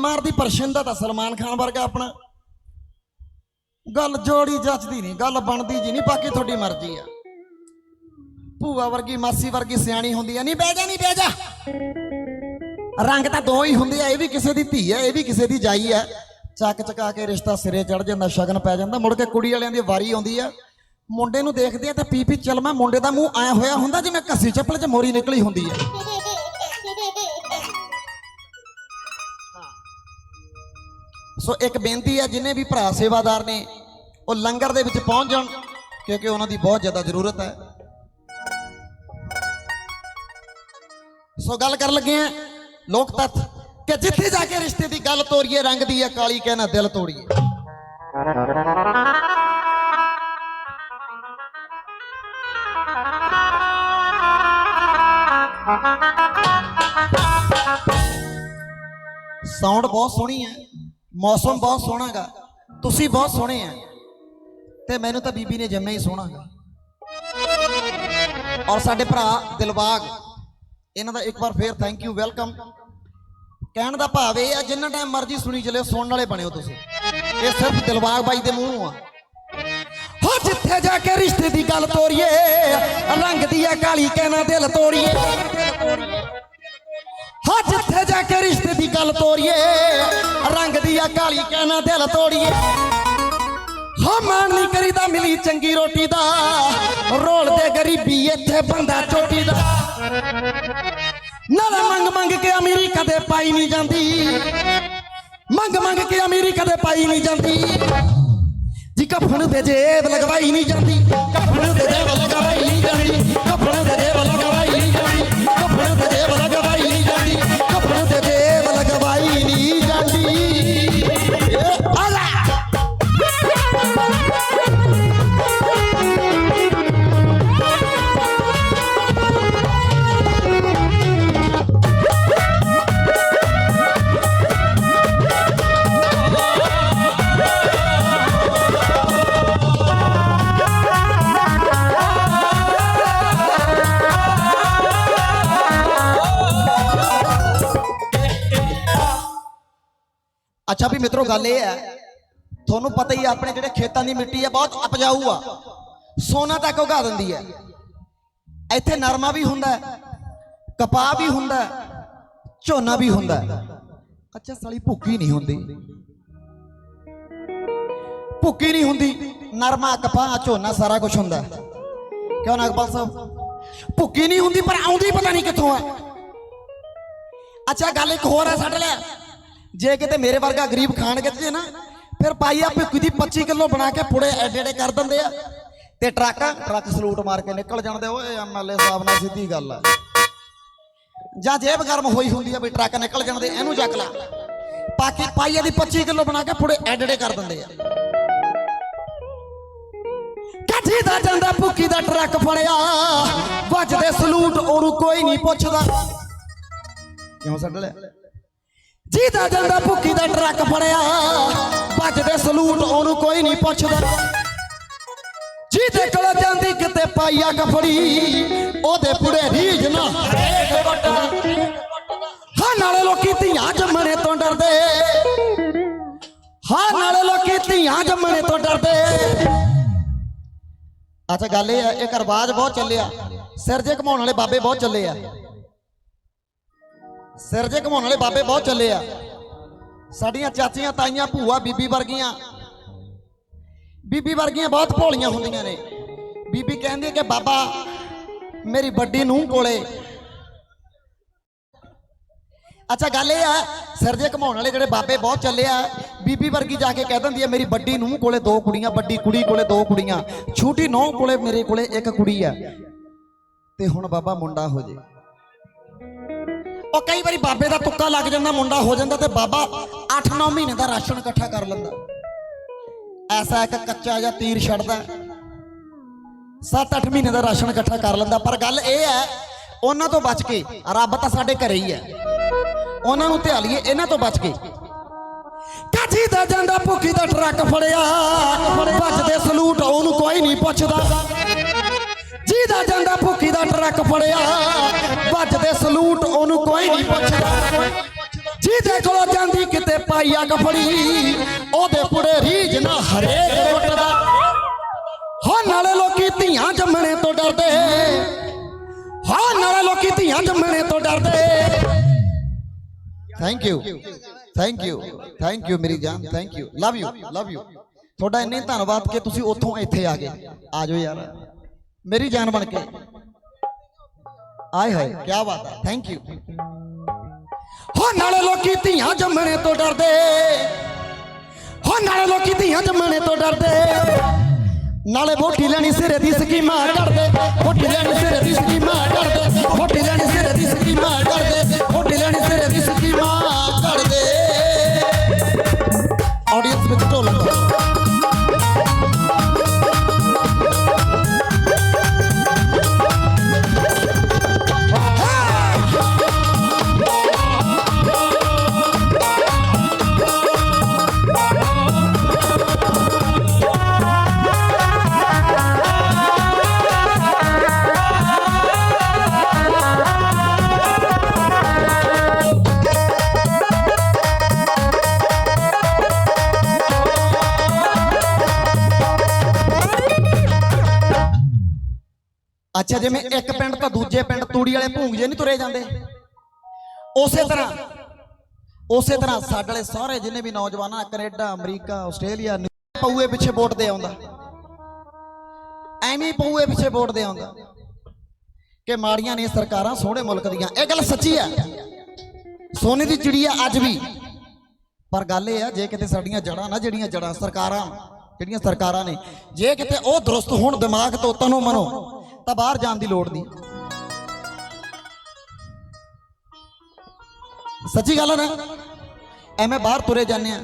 ਮਾਰਦੀ ਪਰਸ਼ਿੰਦਾ ਤਾਂ ਸਲਮਾਨ ਖਾਨ ਵਰਗਾ ਆਪਣਾ। ਗੱਲ ਜੋੜੀ ਜੱਚਦੀ ਨਹੀਂ, ਗੱਲ ਬਣਦੀ ਜੀ ਨਹੀਂ, ਬਾਕੀ ਤੁਹਾਡੀ ਮਰਜ਼ੀ ਆ। ਭੂਆ ਵਰਗੀ, ਮਾਸੀ ਵਰਗੀ ਸਿਆਣੀ ਹੁੰਦੀ ਆ। ਨਹੀਂ, ਬਹਿ ਜਾ, ਨਹੀਂ, ਬਹਿ ਜਾ। ਰੰਗ ਤਾਂ ਦੋ ਹੀ ਹੁੰਦੇ ਆ, ਇਹ ਵੀ ਕਿਸੇ ਦੀ ਧੀ ਆ, ਇਹ ਵੀ ਕਿਸੇ ਦੀ ਜਾਈ ਆ। ਚੱਕ ਚਕਾ ਕੇ ਰਿਸ਼ਤਾ ਸਿਰੇ ਚੜ ਜਾਂਦਾ, ਸ਼ਗਨ ਪੈ ਜਾਂਦਾ। ਮੁੜ ਕੇ ਕੁੜੀ ਵਾਲਿਆਂ ਦੀ ਵਾਰੀ ਆਉਂਦੀ ਆ। ਮੁੰਡੇ ਨੂੰ ਦੇਖਦੇ ਆ ਤੇ ਪੀ ਪੀ ਚਲਮਾ, ਮੁੰਡੇ ਦਾ ਮੂੰਹ ਆਇਆ ਹੋਇਆ ਹੁੰਦਾ, ਜਿਵੇਂ ਕੱਸੀ ਚੱਪਲ 'ਚ ਮੋਰੀ ਨਿਕਲੀ ਹੁੰਦੀ ਆ। ਸੋ ਇੱਕ ਬੇਨਤੀ ਹੈ ਜਿਨੇ ਵੀ ਭਰਾ ਸੇਵਾਦਾਰ ਨੇ, ਉਹ ਲੰਗਰ ਦੇ ਵਿੱਚ ਪਹੁੰਚ ਜਾਣ, ਕਿਉਂਕਿ ਉਹਨਾਂ ਦੀ ਬਹੁਤ ਜ਼ਿਆਦਾ ਜ਼ਰੂਰਤ ਹੈ। ਸੋ ਗੱਲ ਕਰਨ ਲੱਗੇ ਆ, ਲੋਕ ਤੱਥ, ਕਿ ਜਿੱਥੇ ਜਾ ਕੇ ਰਿਸ਼ਤੇ ਦੀ ਗੱਲ ਤੋਰੀਏ, ਰੰਗ ਦੀ ਹੈ ਕਾਲੀ ਕਹਿਣਾ, ਦਿਲ ਤੋੜੀਏ ਸਾਊਂਡ ਬਹੁਤ ਸੋਹਣੀ ਹੈ। ਮੌਸਮ ਬਹੁਤ ਸੋਹਣਾਗਾ ਤੁਸੀਂ ਬਹੁਤ ਸੋਹਣੇ ਆ। ਤੇ ਮੈਨੂੰ ਤਾਂ ਬੀਬੀ ਨੇ ਜੰਮਿਆ ਹੀ ਸੋਹਣਾਗਾ ਔਰ ਸਾਡੇ ਭਰਾ ਦਿਲਬਾਗ, ਇਹਨਾਂ ਦਾ ਇੱਕ ਵਾਰ ਫੇਰ ਥੈਂਕ ਯੂ ਵੈਲਕਮ ਕਹਿਣ ਦਾ ਭਾਵ ਇਹ ਆ, ਜਿੰਨਾ ਟਾਈਮ ਮਰਜ਼ੀ ਸੁਣੀ ਚੱਲਿਓ, ਸੁਣਨ ਵਾਲੇ ਬਣਿਓ ਤੁਸੀਂ। ਇਹ ਸਿਰਫ ਦਿਲਬਾਗ ਬਾਈ ਦੇ ਮੂੰਹੋਂ ਆ। ਹੋ ਜਿੱਥੇ ਜਾ ਕੇ ਰਿਸ਼ਤੇ ਦੀ ਗੱਲ ਤੋਰੀਏ, ਰੰਗ ਦੀ ਆ, ਕਾਲੀ ਕਹਿਣਾ ਦਿਲ ਤੋੜੀਏ ਹਾਂ, ਜਿੱਥੇ ਜਾ ਕੇ ਰਿਸ਼ਤੇ ਦੀ ਗੱਲ ਤੋੜੀਏ ਰੰਗ ਦੀ ਆ ਕਾਲੀ ਕਹਿਣਾ ਦਿਲ ਤੋੜੀਏ। ਹਾਂ ਮਾਨ ਨਹੀਂ ਕਰੀਦਾ ਮਿਲੀ ਚੰਗੀ ਰੋਟੀ ਦਾ, ਰੋਲ ਦੇ ਗਰੀਬੀ ਇੱਥੇ ਬੰਦਾ ਚੋਟੀ ਦਾ। ਨਾਲੇ ਮੰਗ ਮੰਗ ਕੇ ਅਮੀਰੀ ਕਦੇ ਪਾਈ ਨਹੀਂ ਜਾਂਦੀ। ਮੰਗ ਮੰਗ ਕੇ ਅਮੀਰੀ ਕਦੇ ਪਾਈ ਨਹੀਂ ਜਾਂਦੀ। ਜੀ ਕਫਨ ਦੇ ਜੇਬ ਲਗਵਾਈ ਨਹੀਂ ਜਾਂਦੀ। ਕਫਨ ਦੇ ਜੇਬ ਲਗਵਾਈ ਨਹੀਂ ਜਾਂਦੀ। ਅੱਛਾ ਵੀ ਮਿੱਤਰੋ ਗੱਲ ਇਹ ਹੈ ਤੁਹਾਨੂੰ ਪਤਾ ਹੀ ਹੈ ਆਪਣੇ ਜਿਹੜੇ ਖੇਤਾਂ ਦੀ ਮਿੱਟੀ ਹੈ ਬਹੁਤ ਉਪਜਾਊ ਆ। ਸੋਨਾ ਤੱਕ ਉਗਾ ਦਿੰਦੀ ਹੈ। ਇੱਥੇ ਨਰਮਾ ਵੀ ਹੁੰਦਾ ਹੈ, ਕਪਾਹ ਵੀ ਹੁੰਦਾ ਹੈ, ਝੋਨਾ ਵੀ ਹੁੰਦਾ ਹੈ। ਅੱਛਾ ਸਾਲੀ ਭੁੱਕੀ ਨਹੀਂ ਹੁੰਦੀ। ਭੁੱਕੀ ਨਹੀਂ ਹੁੰਦੀ। ਨਰਮਾ ਕਪਾਹ ਝੋਨਾ ਸਾਰਾ ਕੁਝ ਹੁੰਦਾ ਹੈ। ਕਿਉਂ ਨਾਗਪਾਲ ਸਾਹਿਬ? ਭੁੱਕੀ ਨਹੀਂ ਹੁੰਦੀ ਪਰ ਆਉਂਦੀ ਪਤਾ ਨਹੀਂ ਕਿੱਥੋਂ ਹੈ। ਅੱਛਾ ਗੱਲ ਇੱਕ ਹੋਰ ਹੈ ਸਾਡੇ ਲਈ। ਜੇ ਕਿਤੇ ਮੇਰੇ ਵਰਗਾ ਗਰੀਬ ਖਾਣ ਕਿਤੇ ਨਾ, ਫਿਰ ਪਾਈ ਆ ਭੁੱਕੀ 25 ਕਿਲੋ ਬਣਾ ਕੇ ਪੁੜੇ ਐਡੇ ਐਡੇ ਕਰ ਦਿੰਦੇ ਆ। ਤੇ ਟਰੱਕ ਟਰੱਕ ਸਲੂਟ ਮਾਰ ਕੇ ਨਿਕਲ ਜਾਂਦੇ ਓਏ ਐਮਐਲਏ ਸਾਹਿਬ ਨਾਲ ਸਿੱਧੀ ਗੱਲ ਆ। ਜਾਂ ਜੇਬ ਗਰਮ ਹੋਈ ਹੁੰਦੀ ਆ ਵੀ ਟਰੱਕ ਨਿਕਲ ਜਾਂਦੇ, ਇਹਨੂੰ ਚੱਕ ਲਾ। ਪਾਕੀ ਪਾਈਆ ਦੀ 25 ਕਿਲੋ ਬਣਾ ਕੇ ਪੁੜੇ ਐਡੇ ਕਰ ਦਿੰਦੇ ਆ। ਕੱਠੀ ਦਾ ਜਾਂਦਾ ਭੁੱਕੀ ਦਾ ਟਰੱਕ ਫੜਿਆ। ਵੱਜਦੇ ਸਲੂਟ, ਉਹਨੂੰ ਕੋਈ ਨਹੀਂ ਪੁੱਛਦਾ। ਕਿਉਂ ਛੱਡ ਲਿਆ? ਜਿਹਦਾ ਜਾਂਦਾ ਭੁੱਕੀ ਦਾ ਟਰੱਕ ਫੜਿਆ ਵੱਜਦੇ ਸਲੂਟ ਉਹਨੂੰ ਕੋਈ ਨਹੀਂ ਪੁੱਛਦਾ। ਜਿਹਦੇ ਕੋਲ ਜਾਂਦੀ ਕਿਤੇ ਪਾਈਆ ਕਫੜੀ ਉਹਦੇ ਪੁੜੇ ਰੀਝ ਨਾ ਹਰੇਕ ਵੱਟਦਾ ਹਾਂ, ਨਾਲੇ ਲੋਕੀ ਧੀਆਂ ਜੰਮਣੇ ਤੋਂ ਡਰਦੇ। ਹਾਂ, ਨਾਲੇ ਲੋਕੀ ਧੀਆਂ ਜੰਮਣੇ ਤੋਂ ਡਰਦੇ। ਅੱਛਾ, ਗੱਲ ਇਹ ਹੈ ਇੱਕ ਰਵਾਜ ਬਹੁਤ ਚੱਲਿਆ। ਸਿਰ ਜੇ ਘਮਾਉਣ ਵਾਲੇ ਬਾਬੇ ਬਹੁਤ ਚੱਲੇ ਆ। ਸਿਰ ਜੇ ਘਮਾਉਣ ਵਾਲੇ ਬਾਬੇ ਬਹੁਤ ਚੱਲੇ ਆ। ਸਾਡੀਆਂ ਚਾਚੀਆਂ, ਤਾਈਆਂ, ਭੂਆ, ਬੀਬੀ ਵਰਗੀਆਂ। ਬੀਬੀ ਵਰਗੀਆਂ ਬਹੁਤ ਭੋਲੀਆਂ ਹੁੰਦੀਆਂ ਨੇ। ਬੀਬੀ ਕਹਿੰਦੀ ਕਿ ਬਾਬਾ, ਮੇਰੀ ਵੱਡੀ ਨੂੰਹ ਕੋਲੇ। ਅੱਛਾ, ਗੱਲ ਇਹ ਆ, ਸਿਰ ਜੇ ਘਮਾਉਣ ਵਾਲੇ ਜਿਹੜੇ ਬਾਬੇ ਬਹੁਤ ਚੱਲੇ ਆ, ਬੀਬੀ ਵਰਗੀ ਜਾ ਕੇ ਕਹਿ ਦਿੰਦੀ ਆ, ਮੇਰੀ ਵੱਡੀ ਨੂੰਹ ਕੋਲੇ ਦੋ ਕੁੜੀਆਂ, ਵੱਡੀ ਕੁੜੀ ਕੋਲੇ ਦੋ ਕੁੜੀਆਂ। ਛੋਟੀ ਨੂੰਹ ਕੋਲੇ, ਮੇਰੇ ਕੋਲੇ ਇੱਕ ਕੁੜੀ ਆ। ਤੇ ਹੁਣ ਬਾਬਾ ਮੁੰਡਾ ਹੋ ਜੇ। ਉਹ ਕਈ ਵਾਰੀ ਬਾਬੇ ਦਾ ਤੁੱਕਾ ਲੱਗ ਜਾਂਦਾ, ਮੁੰਡਾ ਹੋ ਜਾਂਦਾ ਤੇ ਬਾਬਾ 8-9 ਮਹੀਨੇ ਦਾ ਰਾਸ਼ਨ ਇਕੱਠਾ ਕਰ ਲੈਂਦਾ। ਐਸਾ ਇੱਕ ਕੱਚਾ ਜਾਂ ਤੀਰ ਛੱਡਦਾ। 7-8 ਮਹੀਨੇ ਦਾ ਰਾਸ਼ਨ ਇਕੱਠਾ ਕਰ ਲੈਂਦਾ, ਪਰ ਗੱਲ ਇਹ ਹੈ, ਉਹਨਾਂ ਤੋਂ ਬਚ ਕੇ ਰੱਬ ਤਾਂ ਸਾਡੇ ਘਰੇ ਹੀ ਹੈ। ਉਹਨਾਂ ਨੂੰ ਧਿਆਲੀਏ, ਇਹਨਾਂ ਤੋਂ ਬਚ ਕੇ। ਕਾਠੀ ਦਾ ਜਾਂਦਾ, ਭੁੱਖੀ ਦਾ ਟਰੱਕ ਫੜਿਆ ਵੱਜਦੇ ਸਲੂਟ ਉਹਨੂੰ ਕੋਈ ਨਹੀਂ ਪੁੱਛਦਾ। ਜਿਹਦਾ ਭੁੱਖੀ ਦਾ ਟਰੱਕ ਫੜਿਆ? ਵੱਜਦੇ ਸਲੂਟ ਉਹਨੂੰ ਕੋਈ ਨਹੀਂ ਪੁੱਛਦਾ। ਜਿਹਦੇ ਕੋਲ ਜਾਂਦੀ ਕਿਤੇ ਪਾਈ ਅੱਗ ਉਹਦੇ ਪੁੜੇ ਰੀਝ ਨਾ ਹਰੇਕ ਰੁੱਟਦਾ ਹਾਂ ਨਾਲੇ ਲੋਕੀ ਧੀਆਂ ਜੰਮਣੇ ਤੋਂ ਡਰਦੇ। ਹਾਂ ਨਾਲੇ ਲੋਕੀ ਧੀਆਂ ਜੰਮਣੇ ਤੋਂ ਡਰਦੇ। Thank you thank you thank you ਮੇਰੀ ਜਾਨ thank you love you love you ਤੁਹਾਡਾ ਇੰਨੇ ਧੰਨਵਾਦ ਕਿ ਤੁਸੀਂ ਉੱਥੋਂ ਇੱਥੇ ਆ ਗਏ। ਆ ਜਾਓ ਯਾਰ। ਮੇਰੀ ਜਾਨ ਬਣ ਕੇ। ਆਏ ਹਾਏ ਕੀ ਬਾਤ ਹੈ। ਥੈਂਕ ਯੂ ਹੋ ਨਾਲੇ ਲੋਕੀ ਧੀਆਂ ਜੰਮਣੇ ਤੋਂ ਡਰਦੇ। ਹੋ ਨਾਲੇ ਲੋਕੀ ਧੀਆਂ ਜੰਮਣੇ ਤੋਂ ਡਰਦੇ। ਨਾਲੇ ਵੋਟੀ ਲੈਣੀ ਸਿਰੇ ਦੀ ਸਕੀਮਾਂ ਡਰਦੇ ਵੋਟੀ ਲੈਣੀ ਸਿਰੇ ਦੀ ਸਕੀਮਾਂ ਡਰਦੇ ਵੋਟੀ ਲੈਣੀ ਸਿਰੇ ਦੀ ਸਕੀਮਾਂ ਡਰਦੇ ਅੱਛਾ ਜਿਵੇਂ ਇੱਕ ਪਿੰਡ ਤਾਂ ਦੂਜੇ ਪਿੰਡ ਤੂੜੀ ਵਾਲੇ ਭੂੰਗ ਜੇ ਨਹੀਂ ਤੁਰੇ ਜਾਂਦੇ। ਉਸੇ ਤਰ੍ਹਾਂ ਉਸੇ ਤਰ੍ਹਾਂ ਸਾਡੇ ਵਾਲੇ ਸਾਰੇ ਜਿੰਨੇ ਵੀ ਨੌਜਵਾਨਾਂ, ਕੈਨੇਡਾ, ਅਮਰੀਕਾ, ਆਸਟ੍ਰੇਲੀਆ ਪਊਏ ਪਿੱਛੇ ਵੋਟ ਦੇ ਆਉਂਦਾ। ਐਵੇਂ ਪਊਏ ਪਿੱਛੇ ਵੋਟ ਦੇ ਆਉਂਦਾ। ਕਿ ਮਾੜੀਆਂ ਨੇ ਸਰਕਾਰਾਂ ਸੋਹਣੇ ਮੁਲਕ ਦੀਆਂ। ਇਹ ਗੱਲ ਸੱਚੀ ਆ ਸੋਨੇ ਦੀ ਚਿੜੀ ਆ ਅੱਜ ਵੀ। ਪਰ ਗੱਲ ਇਹ ਆ, ਜੇ ਕਿਤੇ ਸਾਡੀਆਂ ਜੜਾਂ ਨਾ ਜਿਹੜੀਆਂ ਜੜਾਂ ਸਰਕਾਰਾਂ, ਜਿਹੜੀਆਂ ਸਰਕਾਰਾਂ ਨੇ, ਜੇ ਕਿਤੇ ਉਹ ਦਰੁਸਤ ਹੋਣ ਦਿਮਾਗ ਤੋਂ ਤਨੋ ਮਨੋ ਤਾਂ ਬਾਹਰ ਜਾਣ ਦੀ ਲੋੜ ਨਹੀਂ। ਸੱਚੀ ਗੱਲ ਹੈ ਨਾ, ਐਵੇਂ ਬਾਹਰ ਤੁਰੇ ਜਾਂਦੇ ਆ।